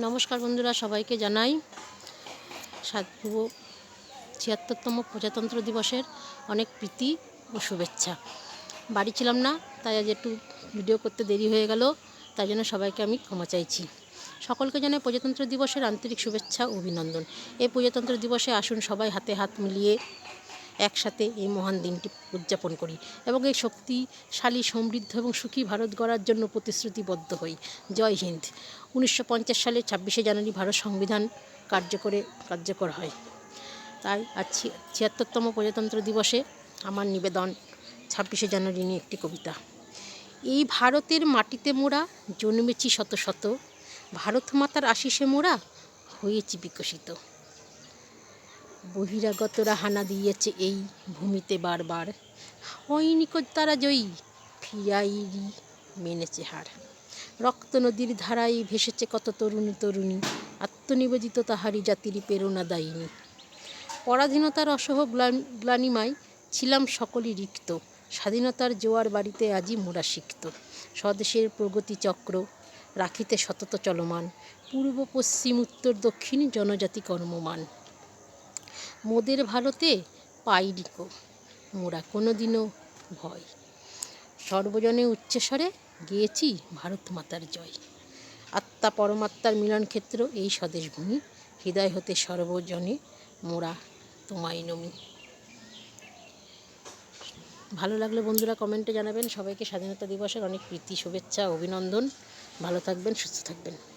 নমস্কার বন্ধুরা, সবাইকে জানাই সাত ছিয়াত্তরতম প্রজাতন্ত্র দিবসের অনেক প্রীতি ও শুভেচ্ছা। বাড়ি ছিলাম না, তাই আজ একটু ভিডিও করতে দেরি হয়ে গেল, তাই জন্য সবাইকে আমি ক্ষমা চাইছি। সকলকে জানাই প্রজাতন্ত্র দিবসের আন্তরিক শুভেচ্ছা ও অভিনন্দন। এই প্রজাতন্ত্র দিবসে আসুন সবাই হাতে হাত মিলিয়ে একসাথে এই মহান দিনটি উদযাপন করি এবং এই শক্তিশালী, সমৃদ্ধ এবং সুখী ভারত গড়ার জন্য প্রতিশ্রুতিবদ্ধ হই। জয় হিন্দ। উনিশশো পঞ্চাশ সালে ছাব্বিশে জানুয়ারি ভারত সংবিধান কার্যকরে কার্যকর হয়। তাই আজ ছিয়াত্তরতম প্রজাতন্ত্র দিবসে আমার নিবেদন ছাব্বিশে জানুয়ারি নিয়ে একটি কবিতা। এই ভারতের মাটিতে মোড়া জন্মেছি শত শত, ভারত মাতার আশিসে মোড়া হয়েছি বিকশিত। বহিরাগতরা হানা দিয়েছে এই ভূমিতে বারবার। হয়নি তারা জয়ী, ফিরাইরি মেনেছে হার রক্ত নদীর ধারায় ভেসেছে কত তরুণী তরুণী, আত্মনিবেদিত তাহারি জাতির প্রেরণা দায়িনী। পরাধীনতার অসহ গ্লান- গ্লানিমায় ছিলাম সকলই রিক্ত, স্বাধীনতার জোয়ার বাড়িতে আজই মোরা শিখত স্বদেশের প্রগতি চক্র রাখিতে সতত চলমান, পূর্ব পশ্চিম, উত্তর দক্ষিণ জনজাতি কর্মমান। মোদের ভারতে পাই পাইরিকো মোরা কোনো দিনও ভয়। সর্বজনে উচ্চস্বরে গেয়েছি ভারত মাতার জয়। আত্মা পরমাত্মার মিলন ক্ষেত্র এই স্বদেশ ভূমি হৃদয় হতে সর্বজনে মোরা তোমায় নমি। ভালো লাগলে বন্ধুরা কমেন্টে জানাবেন। সবাইকে স্বাধীনতা দিবসের অনেক প্রীতি, শুভেচ্ছা, অভিনন্দন। ভালো থাকবেন, সুস্থ থাকবেন।